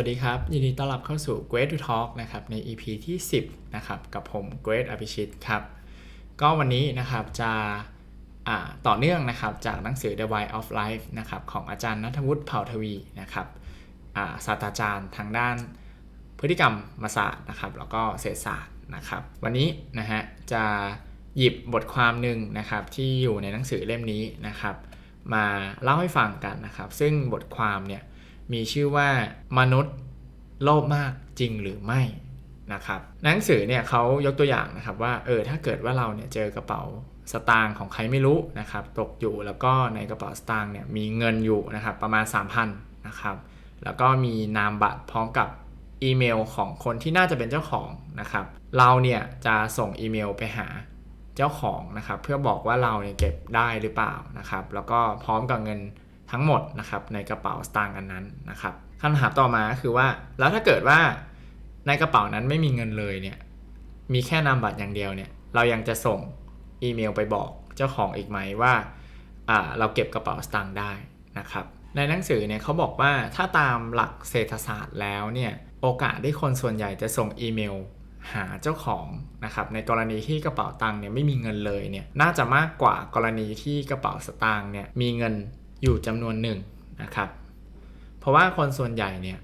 วัสดีครับ ยินดีต้อนรับเข้าสู่ Great to Talk นะครับใน EP ที่ 10 นะครับ กับผม Great อภิชิตครับ ก็วันนี้นะครับจะต่อเนื่องนะครับจากหนังสือ The Why of Life นะครับของอาจารย์นัทวุฒิเผ่าทวีนะครับศาสตราจารย์ทางด้านพฤติกรรมมาศาสตร์นะครับแล้วก็เศรษฐศาสตร์นะครับ วันนี้นะฮะจะหยิบบทความหนึ่งนะครับที่อยู่ในหนังสือเล่มนี้นะครับ มาเล่าให้ฟังกันนะครับ ซึ่งบทความเนี่ย มีชื่อว่ามนุษย์โลภมากจริงหรือไม่นะครับหนังสือเนี่ยเขายกตัวอย่างนะครับว่าเออถ้าเกิดว่าเราเนี่ยเจอกระเป๋าสตางค์ของใครไม่รู้นะครับตกอยู่แล้วก็ในกระเป๋าสตางค์เนี่ยมีเงินอยู่นะครับประมาณ 3,000นะครับแล้วก็มีนามบัตรพร้อมกับอีเมลของคนที่น่าจะเป็นเจ้าของนะครับเราเนี่ยจะส่งอีเมลไปหาเจ้าของนะครับเพื่อบอกว่าเราเนี่ยเก็บได้หรือเปล่านะครับแล้วก็พร้อมกับเงิน ทั้งหมดนะครับในกระเป๋าสตางค์อันนั้นนะครับคำถามต่อมาคือว่าแล้วถ้าเกิดว่าในกระเป๋านั้นไม่มีเงินเลยเนี่ยมีแค่นามบัตรอย่างเดียวเนี่ยเรายังจะส่งอีเมลไปบอกเจ้าของอีกไหมว่าอ่าเราเก็บกระเป๋าสตางค์ได้นะครับในหนังสือเนี่ยเขาบอกว่าถ้าตามหลักเศรษฐศาสตร์แล้วเนี่ยโอกาสที่คนส่วนใหญ่จะส่งอีเมลหาเจ้าของนะครับในกรณีที่กระเป๋าตังค์เนี่ยไม่มีเงินเลยเนี่ยน่าจะมากกว่ากรณีที่กระเป๋าสตางค์เนี่ยมีเงิน อยู่จำนวนหนึ่งนะครับ เพราะว่าคนส่วนใหญ่เนี่ย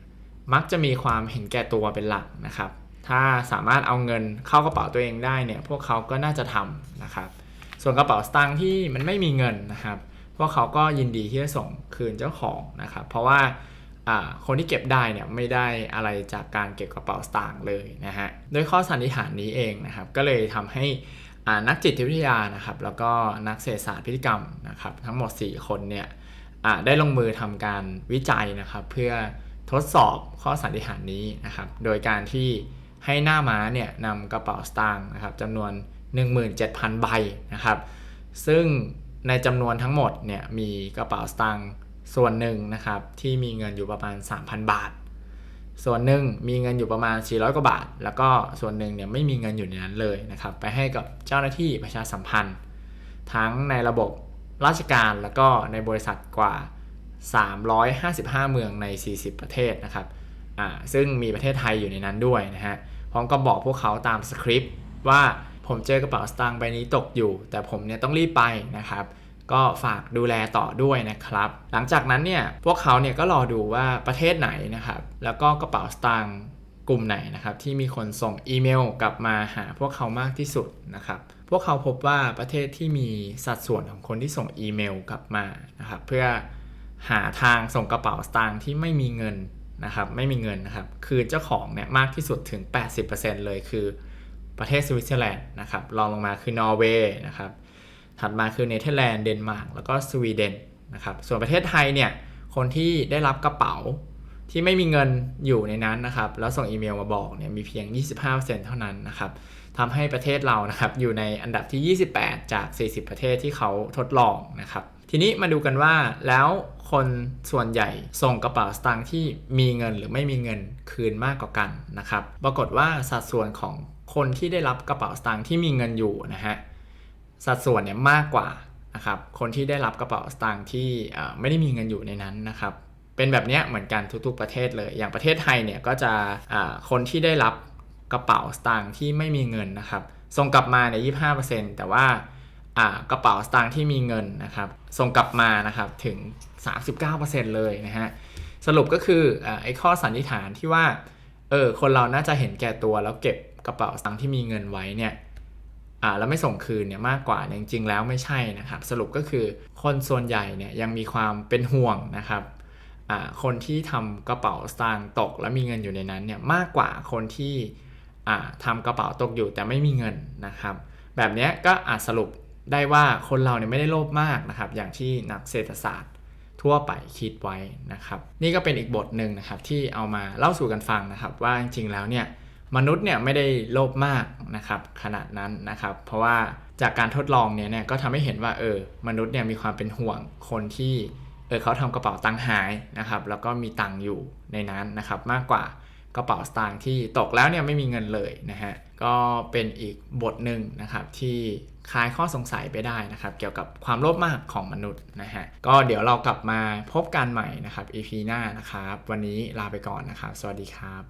มักจะมีความเห็นแก่ตัวเป็นหลักนะครับ ถ้าสามารถเอาเงินเข้ากระเป๋าตัวเองได้เนี่ยพวกเขาก็น่าจะทำนะครับ ส่วนกระเป๋าสตางค์ที่มันไม่มีเงินนะครับ พวกเขาก็ยินดีที่จะส่งคืนเจ้าของนะครับ เพราะว่าคนที่เก็บได้เนี่ยไม่ได้อะไรจากการเก็บกระเป๋าสตางค์เลยนะฮะโดยข้อสันนิษฐานนี้เองนะครับ ก็เลยทำให้ นักจิตวิทยานะครับ แล้วก็นักเศรษฐศาสตร์พฤติกรรมนะครับ ทั้งหมด 4 คนเนี่ยได้ลงมือทำการวิจัยนะครับ เพื่อทดสอบข้อสันนิษฐานนี้นะครับ โดยการที่ให้หน้าม้าเนี่ยนำกระเป๋าสตางค์นะครับจำนวน 17,000 ใบนะครับ ซึ่งในจำนวนทั้งหมดเนี่ยมีกระเป๋าสตางค์ส่วนหนึ่งนะครับที่มีเงินอยู่ประมาณ 3,000 บาท ส่วนหนึ่งมีเงินอยู่ประมาณ 400 กว่าบาท แล้วก็ส่วนหนึ่งเนี่ยไม่มีเงินอยู่ในนั้นเลยนะครับ ไปให้กับเจ้าหน้าที่ประชาสัมพันธ์ ทั้งในระบบราชการแล้วก็ในบริษัทกว่า 355 เมืองใน 40 ประเทศนะครับ อ่า ซึ่งมีประเทศไทยอยู่ในนั้นด้วยนะฮะ พร้อมกับบอกพวกเขาตามสคริปต์ว่าผมเจอกระเป๋าสตางค์ใบนี้ตกอยู่ แต่ผมเนี่ยต้องรีบไปนะครับ ก็ฝากดูแลต่อด้วยนะครับ หลังจากนั้นเนี่ยพวกเขาเนี่ยก็รอดูว่าประเทศไหนนะครับแล้วก็กระเป๋าสตางค์กลุ่มไหนนะครับที่มีคนส่งอีเมลกลับมาหาพวกเขามากที่สุดนะครับพวกเขาพบว่าประเทศที่มีสัดส่วนของคนที่ส่งอีเมลกลับมานะครับเพื่อหาทางส่งกระเป๋าสตางค์ที่ไม่มีเงินนะครับไม่มีเงินนะครับคืนเจ้าของเนี่ยมากที่สุดถึง 80%เลยคือประเทศสวิตเซอร์แลนด์นะครับรองลงมาคือนอร์เวย์นะครับ ถัดมาคือเนเธอร์แลนด์เดนมาร์กแล้วก็สวีเดนนะครับส่วนประเทศไทยเนี่ยคนที่ได้รับกระเป๋าที่ไม่มีเงินอยู่ในนั้นนะครับแล้วส่งอีเมลมาบอกเนี่ยมีเพียง 25%เท่านั้นนะครับทำให้ประเทศเรานะครับอยู่ในอันดับที่ 28 จาก 40 ประเทศที่เขาทดลองนะครับทีนี้มาดูกันว่าแล้วคนส่วนใหญ่ส่งกระเป๋าสตางค์ที่มีเงินหรือไม่มีเงินคืนมากกว่ากันนะครับปรากฏว่าสัดส่วนของคนที่ได้รับกระเป๋าสตางค์ที่มีเงินอยู่นะฮะ สัดส่วนเนี่ยมากกว่านะครับคนที่ได้รับกระเป๋าสตางค์ที่ไม่ได้มีเงินอยู่ในนั้นนะครับเป็นแบบนี้เหมือนกันทุกๆประเทศเลย อย่างประเทศไทยเนี่ยก็จะคนที่ได้รับกระเป๋าสตางค์ที่ไม่มีเงินนะครับส่งกลับมาเนี่ยยี่แต่ว่ากระเป๋าสตางค์ที่มีเงินนะครับส่งกลับมานะครับถึง 39%เลยนะฮะสรุปก็คือไอ้ข้อสันนิษฐานที่ว่าเออคนเราน่าจะเห็นแก่ตัวแล้วเก็บกระเป๋าสตางค์ที่มีเงินไว้เนี่ย อ่าแล้วไม่ส่งคืนเนี่ยมากกว่าจริงๆแล้วไม่ใช่นะครับ สรุปก็คือคนส่วนใหญ่เนี่ยยังมีความเป็นห่วงนะครับอ่าคนที่ทำกระเป๋าสตางค์ตกแล้วมีเงินอยู่ในนั้นเนี่ยมากกว่าคนที่อ่าทำกระเป๋าตกอยู่แต่ไม่มีเงินนะครับ แบบนี้ก็อาจสรุปได้ว่าคนเราเนี่ยไม่ได้โลภมากนะครับ อย่างที่นักเศรษฐศาสตร์ทั่วไปคิดไว้นะครับ นี่ก็เป็นอีกบทหนึ่งนะครับที่เอามาเล่าสู่กันฟังนะครับ ว่าจริงๆแล้วเนี่ย มนุษย์เนี่ยไม่ได้โลภมากนะครับขนาดนั้นนะครับ เพราะว่าจากการทดลองเนี่ยเนี่ยก็ทำให้เห็นว่าเออมนุษย์เนี่ยมีความเป็นห่วงคนที่เออเขาทำกระเป๋าตังค์หายนะครับแล้วก็มีตังค์อยู่ในนั้นนะครับมากกว่ากระเป๋าสตางค์ที่ตกแล้วเนี่ยไม่มีเงินเลยนะฮะก็เป็นอีกบทหนึ่งนะครับที่คลายข้อสงสัยไปได้นะครับ เกี่ยวกับความโลภมากของมนุษย์นะฮะก็เดี๋ยวเรากลับมาพบกันใหม่นะครับ EP หน้านะครับ วันนี้ลาไปก่อนนะครับ สวัสดีครับ